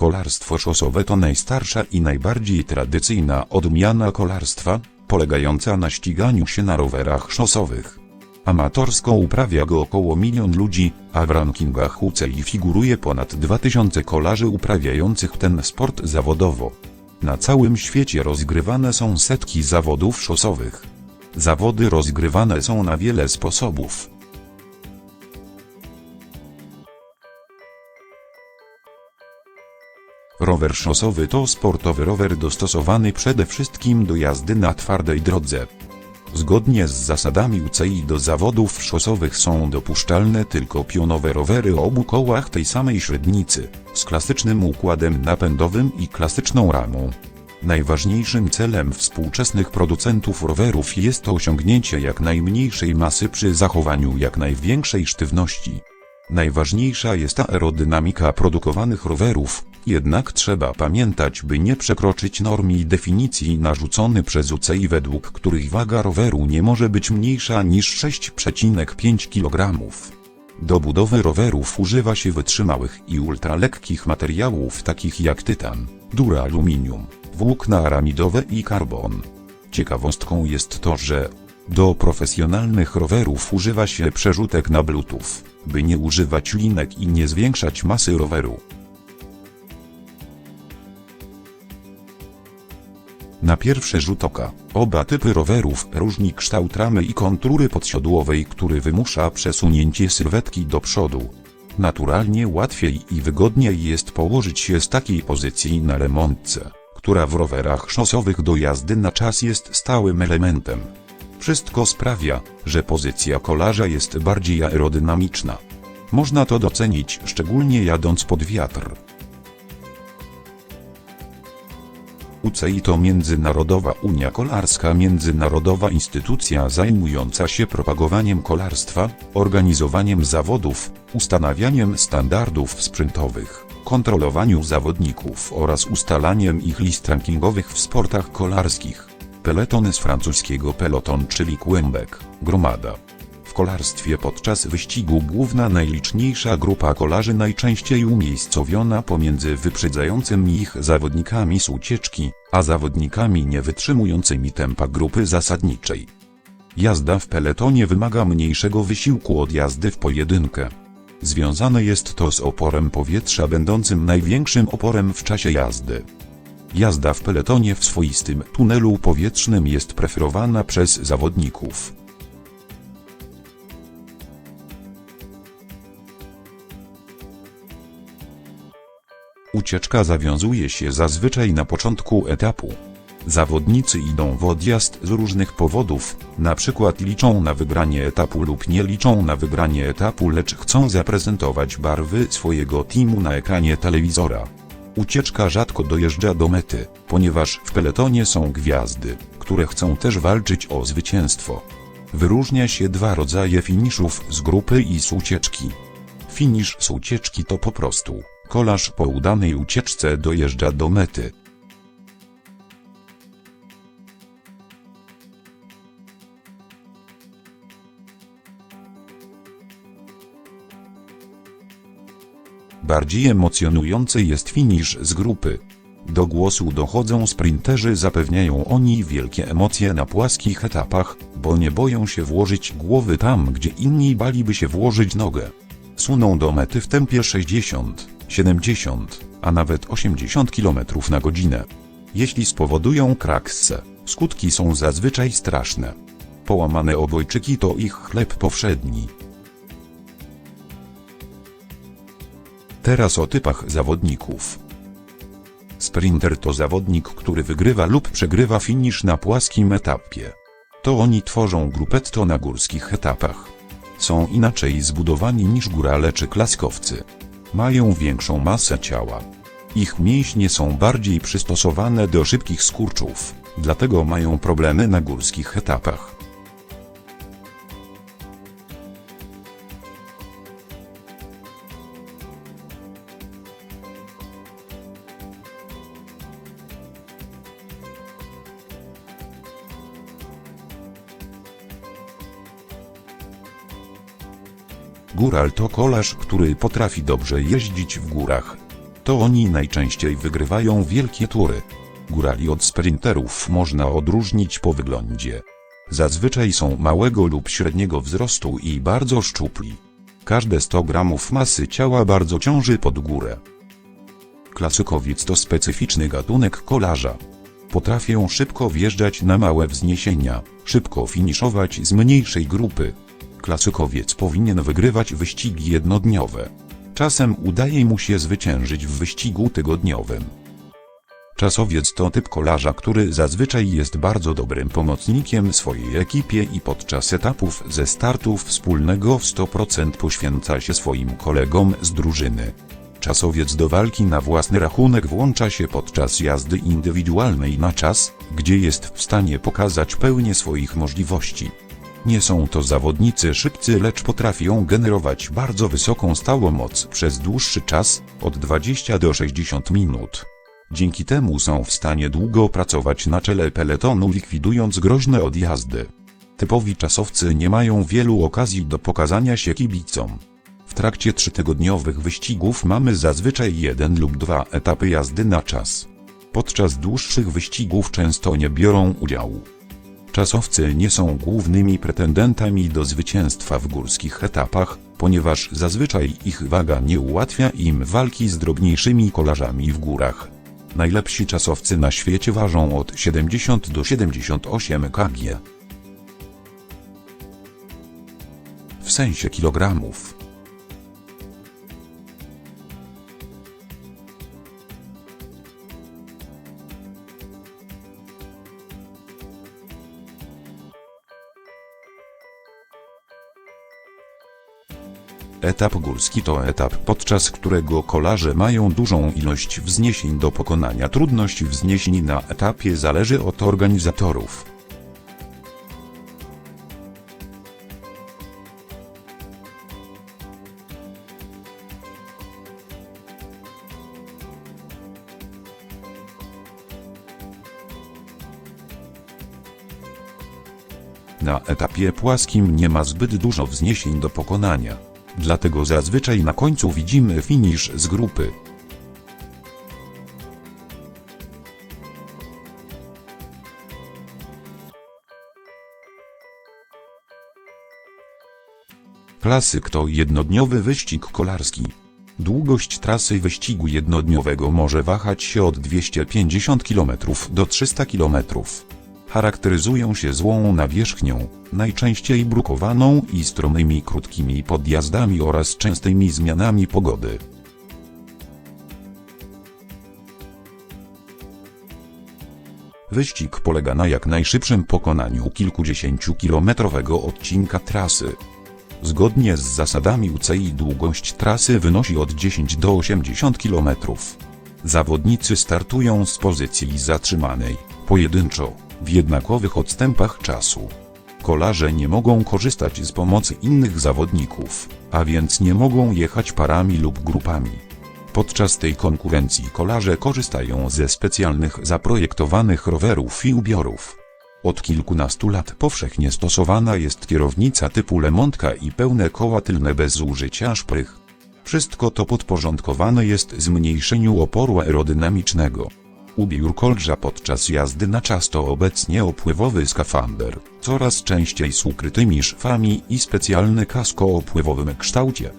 Kolarstwo szosowe to najstarsza i najbardziej tradycyjna odmiana kolarstwa, polegająca na ściganiu się na rowerach szosowych. Amatorsko uprawia go około milion ludzi, a w rankingach UCI figuruje ponad 2000 kolarzy uprawiających ten sport zawodowo. Na całym świecie rozgrywane są setki zawodów szosowych. Zawody rozgrywane są na wiele sposobów. Rower szosowy to sportowy rower dostosowany przede wszystkim do jazdy na twardej drodze. Zgodnie z zasadami UCI do zawodów szosowych są dopuszczalne tylko pionowe rowery o obu kołach tej samej średnicy, z klasycznym układem napędowym i klasyczną ramą. Najważniejszym celem współczesnych producentów rowerów jest osiągnięcie jak najmniejszej masy przy zachowaniu jak największej sztywności. Najważniejsza jest aerodynamika produkowanych rowerów, jednak trzeba pamiętać by nie przekroczyć norm i definicji narzucony przez UCI według których waga roweru nie może być mniejsza niż 6,5 kg. Do budowy rowerów używa się wytrzymałych i ultralekkich materiałów takich jak tytan, duraluminium, włókna aramidowe i karbon. Ciekawostką jest to, że do profesjonalnych rowerów używa się przerzutek na bluetooth, by nie używać linek i nie zwiększać masy roweru. Na pierwszy rzut oka, oba typy rowerów różni kształt ramy i kontury podsiodłowej, który wymusza przesunięcie sylwetki do przodu. Naturalnie łatwiej i wygodniej jest położyć się z takiej pozycji na remontce, która w rowerach szosowych do jazdy na czas jest stałym elementem. Wszystko sprawia, że pozycja kolarza jest bardziej aerodynamiczna. Można to docenić szczególnie jadąc pod wiatr. UCI to Międzynarodowa Unia Kolarska międzynarodowa instytucja zajmująca się propagowaniem kolarstwa, organizowaniem zawodów, ustanawianiem standardów sprzętowych, kontrolowaniu zawodników oraz ustalaniem ich list rankingowych w sportach kolarskich. Peloton z francuskiego peloton czyli kłębek, gromada. W kolarstwie podczas wyścigu główna najliczniejsza grupa kolarzy najczęściej umiejscowiona pomiędzy wyprzedzającym ich zawodnikami z ucieczki, a zawodnikami niewytrzymującymi tempa grupy zasadniczej. Jazda w peletonie wymaga mniejszego wysiłku od jazdy w pojedynkę. Związane jest to z oporem powietrza będącym największym oporem w czasie jazdy. Jazda w peletonie w swoistym tunelu powietrznym jest preferowana przez zawodników. Ucieczka zawiązuje się zazwyczaj na początku etapu. Zawodnicy idą w odjazd z różnych powodów, na przykład liczą na wygranie etapu lub nie liczą na wygranie etapu, lecz chcą zaprezentować barwy swojego teamu na ekranie telewizora. Ucieczka rzadko dojeżdża do mety, ponieważ w peletonie są gwiazdy, które chcą też walczyć o zwycięstwo. Wyróżnia się dwa rodzaje finiszów z grupy i z ucieczki. Finisz z ucieczki to po prostu kolarz po udanej ucieczce dojeżdża do mety. Bardziej emocjonujący jest finisz z grupy. Do głosu dochodzą sprinterzy, zapewniają oni wielkie emocje na płaskich etapach, bo nie boją się włożyć głowy tam, gdzie inni baliby się włożyć nogę. Suną do mety w tempie 60, 70, a nawet 80 km na godzinę. Jeśli spowodują kraksę, skutki są zazwyczaj straszne. Połamane obojczyki to ich chleb powszedni. Teraz o typach zawodników. Sprinter to zawodnik, który wygrywa lub przegrywa finisz na płaskim etapie. To oni tworzą grupetto na górskich etapach. Są inaczej zbudowani niż górale czy klaskowcy. Mają większą masę ciała. Ich mięśnie są bardziej przystosowane do szybkich skurczów, dlatego mają problemy na górskich etapach. Góral to kolarz, który potrafi dobrze jeździć w górach. To oni najczęściej wygrywają wielkie tury. Górali od sprinterów można odróżnić po wyglądzie. Zazwyczaj są małego lub średniego wzrostu i bardzo szczupli. Każde 100 gramów masy ciała bardzo ciąży pod górę. Klasykowiec to specyficzny gatunek kolarza. Potrafią szybko wjeżdżać na małe wzniesienia, szybko finiszować z mniejszej grupy. Klasykowiec powinien wygrywać wyścigi jednodniowe. Czasem udaje mu się zwyciężyć w wyścigu tygodniowym. Czasowiec to typ kolarza, który zazwyczaj jest bardzo dobrym pomocnikiem swojej ekipie i podczas etapów ze startów wspólnego w 100% poświęca się swoim kolegom z drużyny. Czasowiec do walki na własny rachunek włącza się podczas jazdy indywidualnej na czas, gdzie jest w stanie pokazać pełnię swoich możliwości. Nie są to zawodnicy szybcy, lecz potrafią generować bardzo wysoką stałą moc przez dłuższy czas, od 20 do 60 minut. Dzięki temu są w stanie długo pracować na czele peletonu likwidując groźne odjazdy. Typowi czasowcy nie mają wielu okazji do pokazania się kibicom. W trakcie trzytygodniowych wyścigów mamy zazwyczaj jeden lub dwa etapy jazdy na czas. Podczas dłuższych wyścigów często nie biorą udziału. Czasowcy nie są głównymi pretendentami do zwycięstwa w górskich etapach, ponieważ zazwyczaj ich waga nie ułatwia im walki z drobniejszymi kolarzami w górach. Najlepsi czasowcy na świecie ważą od 70 do 78 kg. W sensie kilogramów. Etap górski to etap, podczas którego kolarze mają dużą ilość wzniesień do pokonania. Trudność wzniesień na etapie zależy od organizatorów. Na etapie płaskim nie ma zbyt dużo wzniesień do pokonania. Dlatego zazwyczaj na końcu widzimy finisz z grupy. Klasyk to jednodniowy wyścig kolarski. Długość trasy wyścigu jednodniowego może wahać się od 250 km do 300 km. Charakteryzują się złą nawierzchnią, najczęściej brukowaną i stromymi krótkimi podjazdami oraz częstymi zmianami pogody. Wyścig polega na jak najszybszym pokonaniu kilkudziesięciokilometrowego odcinka trasy. Zgodnie z zasadami UCI długość trasy wynosi od 10 do 80 km. Zawodnicy startują z pozycji zatrzymanej, pojedynczo, w jednakowych odstępach czasu. Kolarze nie mogą korzystać z pomocy innych zawodników, a więc nie mogą jechać parami lub grupami. Podczas tej konkurencji kolarze korzystają ze specjalnych zaprojektowanych rowerów i ubiorów. Od kilkunastu lat powszechnie stosowana jest kierownica typu lemontka i pełne koła tylne bez użycia szprych. Wszystko to podporządkowane jest zmniejszeniu oporu aerodynamicznego. Ubiór kolarza podczas jazdy na czas to obecnie opływowy skafander, coraz częściej z ukrytymi szwami i specjalny kasko o pływowym kształcie.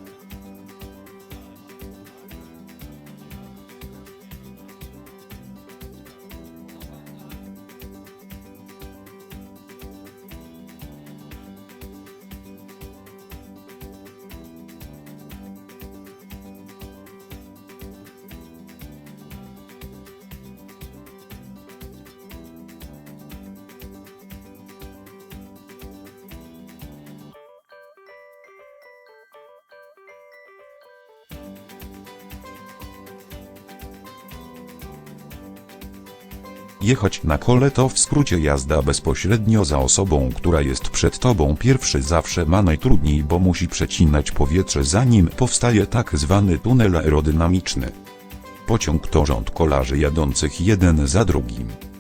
Jechać na kole to w skrócie jazda bezpośrednio za osobą, która jest przed tobą pierwszy zawsze ma najtrudniej, bo musi przecinać powietrze zanim powstaje tak zwany tunel aerodynamiczny. Pociąg to rząd kolarzy jadących jeden za drugim.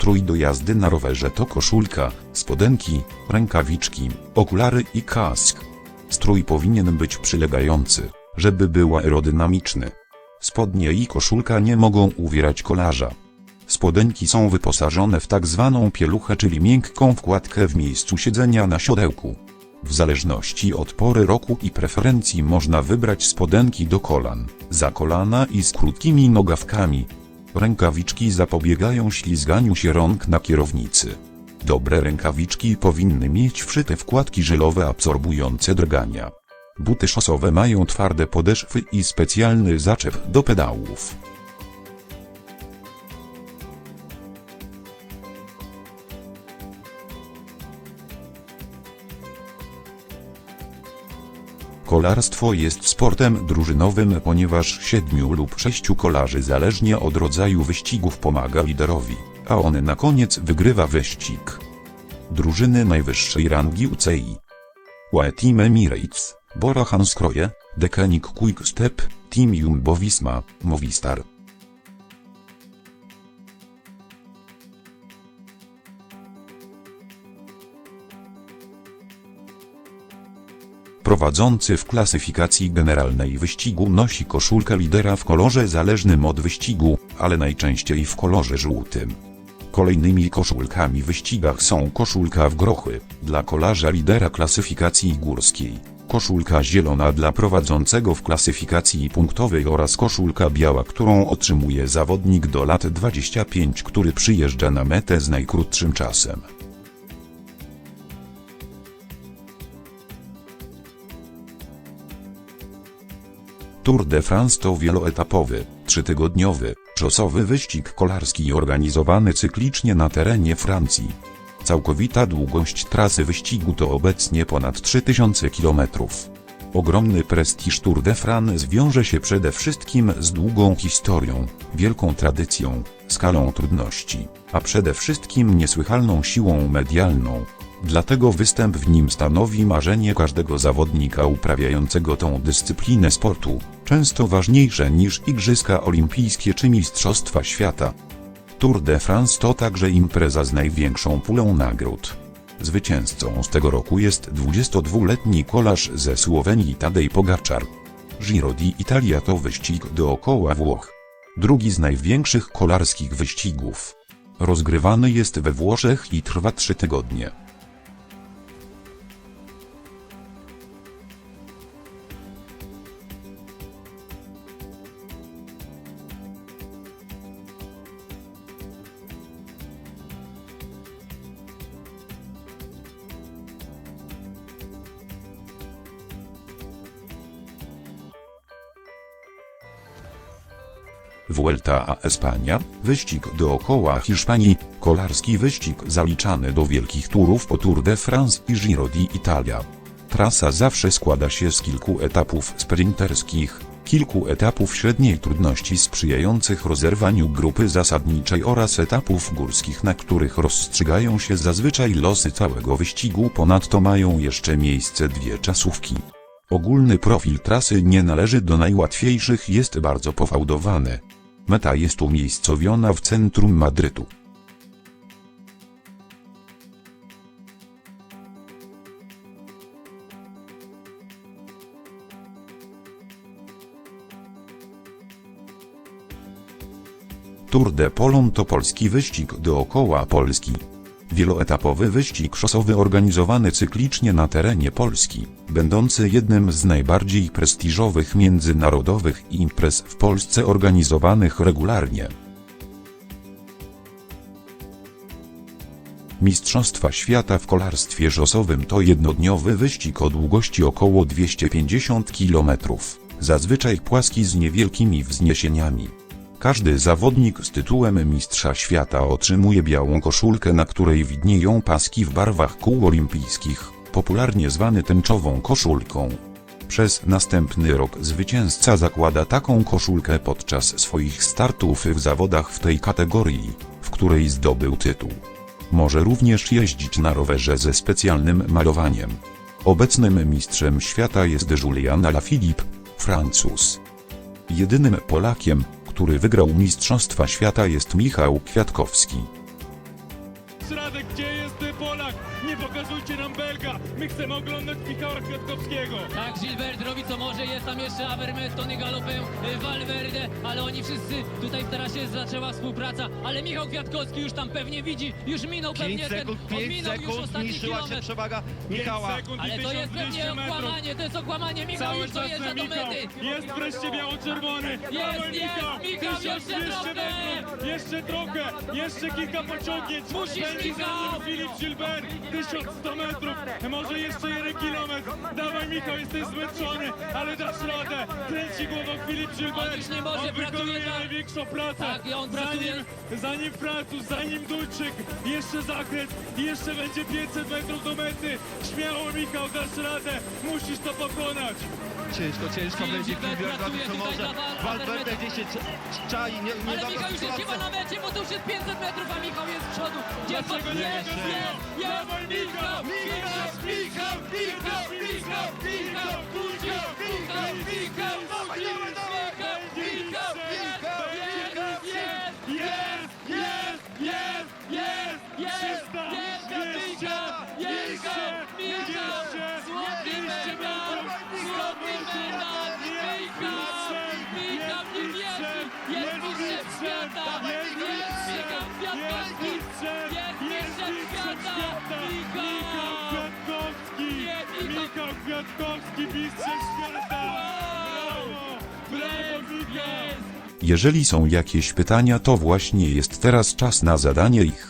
Strój do jazdy na rowerze to koszulka, spodenki, rękawiczki, okulary i kask. Strój powinien być przylegający, żeby był aerodynamiczny. Spodnie i koszulka nie mogą uwierać kolarza. Spodenki są wyposażone w tak zwaną pieluchę, czyli miękką wkładkę w miejscu siedzenia na siodełku. W zależności od pory roku i preferencji można wybrać spodenki do kolan, za kolana i z krótkimi nogawkami. Rękawiczki zapobiegają ślizganiu się rąk na kierownicy. Dobre rękawiczki powinny mieć wszyte wkładki żelowe absorbujące drgania. Buty szosowe mają twarde podeszwy i specjalny zaczep do pedałów. Kolarstwo jest sportem drużynowym, ponieważ siedmiu lub sześciu kolarzy zależnie od rodzaju wyścigów pomaga liderowi, a on na koniec wygrywa wyścig. Drużyny najwyższej rangi UCI UE Team Emirates, Bora Hansgrohe, Deceuninck Quick Step, Team Jumbo Visma, Movistar. Prowadzący w klasyfikacji generalnej wyścigu nosi koszulkę lidera w kolorze zależnym od wyścigu, ale najczęściej w kolorze żółtym. Kolejnymi koszulkami w wyścigach są koszulka w grochy, dla kolarza lidera klasyfikacji górskiej, koszulka zielona dla prowadzącego w klasyfikacji punktowej oraz koszulka biała, którą otrzymuje zawodnik do lat 25, który przyjeżdża na metę z najkrótszym czasem. Tour de France to wieloetapowy, trzytygodniowy, czosowy wyścig kolarski organizowany cyklicznie na terenie Francji. Całkowita długość trasy wyścigu to obecnie ponad 3000 km. Ogromny prestiż Tour de France wiąże się przede wszystkim z długą historią, wielką tradycją, skalą trudności, a przede wszystkim niesłychalną siłą medialną. Dlatego występ w nim stanowi marzenie każdego zawodnika uprawiającego tą dyscyplinę sportu, często ważniejsze niż Igrzyska Olimpijskie czy Mistrzostwa Świata. Tour de France to także impreza z największą pulą nagród. Zwycięzcą z tego roku jest 22-letni kolarz ze Słowenii Tadej Pogaczar. Giro d'Italia to wyścig dookoła Włoch. Drugi z największych kolarskich wyścigów. Rozgrywany jest we Włoszech i trwa trzy tygodnie. Vuelta a Espania, wyścig dookoła Hiszpanii, kolarski wyścig zaliczany do wielkich turów po Tour de France i Giro d'Italia. Trasa zawsze składa się z kilku etapów sprinterskich, kilku etapów średniej trudności sprzyjających rozerwaniu grupy zasadniczej oraz etapów górskich, na których rozstrzygają się zazwyczaj losy całego wyścigu. Ponadto mają jeszcze miejsce dwie czasówki. Ogólny profil trasy nie należy do najłatwiejszych, jest bardzo pofałdowany. Meta jest umiejscowiona w centrum Madrytu. Tour de Polon to polski wyścig dookoła Polski. Wieloetapowy wyścig szosowy organizowany cyklicznie na terenie Polski, będący jednym z najbardziej prestiżowych międzynarodowych imprez w Polsce organizowanych regularnie. Mistrzostwa Świata w kolarstwie szosowym to jednodniowy wyścig o długości około 250 km, zazwyczaj płaski z niewielkimi wzniesieniami. Każdy zawodnik z tytułem Mistrza Świata otrzymuje białą koszulkę, na której widnieją paski w barwach kół olimpijskich, popularnie zwany tęczową koszulką. Przez następny rok zwycięzca zakłada taką koszulkę podczas swoich startów w zawodach w tej kategorii, w której zdobył tytuł. Może również jeździć na rowerze ze specjalnym malowaniem. Obecnym mistrzem świata jest Julian Alaphilippe, Francuz. Jedynym Polakiem, który wygrał Mistrzostwa Świata jest Michał Kwiatkowski. gdzie jest Polak? Nie pokazujcie nam my chcemy oglądać Michała Kwiatkowskiego. Tak, Gilbert robi co może, jest tam jeszcze Avermes, Tony Galopem, y, Valverde, ale oni wszyscy, tutaj w tarasie zaczęła współpraca, ale Michał Kwiatkowski już tam pewnie widzi, już minął 5 pewnie ten, sekund, 5 odminął już sekund, ostatni zniszczyła się kilometr. przewaga Michała. sekund i Ale to jest 1200 pewnie metrów. okłamanie, to jest okłamanie, Michał Cały już czas dojeżdża na do Michał. mety. Jest wreszcie biało-czerwony. Dawaj, jest, Michał. Michał, jeszcze 1200 trochę. metrów. Jeszcze trochę. Jeszcze kilka pociągnięć. Musisz, Będzie Michał. za nim Filip Gilbert. 1100 metrów. Może jeszcze jeden kilometr. Dawaj, Michał, jesteś zmęczony, ale dasz radę. Kręci głową Filip Gilbert. On już nie może, On wykonuje pracuje na- największą pracę. Tak, i on pracuje- nim, za nim Francuz, za nim Duńczyk. Jeszcze zakręt i jeszcze będzie 500 metrów do mety. Śmiało, Michał, dasz radę. Musisz to pokonać. Ciężko, ciężko będzie Gilbert robi co może. Valverde gdzieś się cz- czai, nie, nie Ale Michał już jest chyba na mecie, bo to już jest 500 metrów, a Michał jest z przodu. Dlaczego nie jest, jest, Michał! Michał, Michał, Michał, Michał, Michał, Michał, Michał, Michał, Dawaj, dawaj, dawaj! Michał, Michał, Mistrzem świata! Brawo! Brawo. Jeżeli są jakieś pytania to właśnie jest teraz czas na zadanie ich.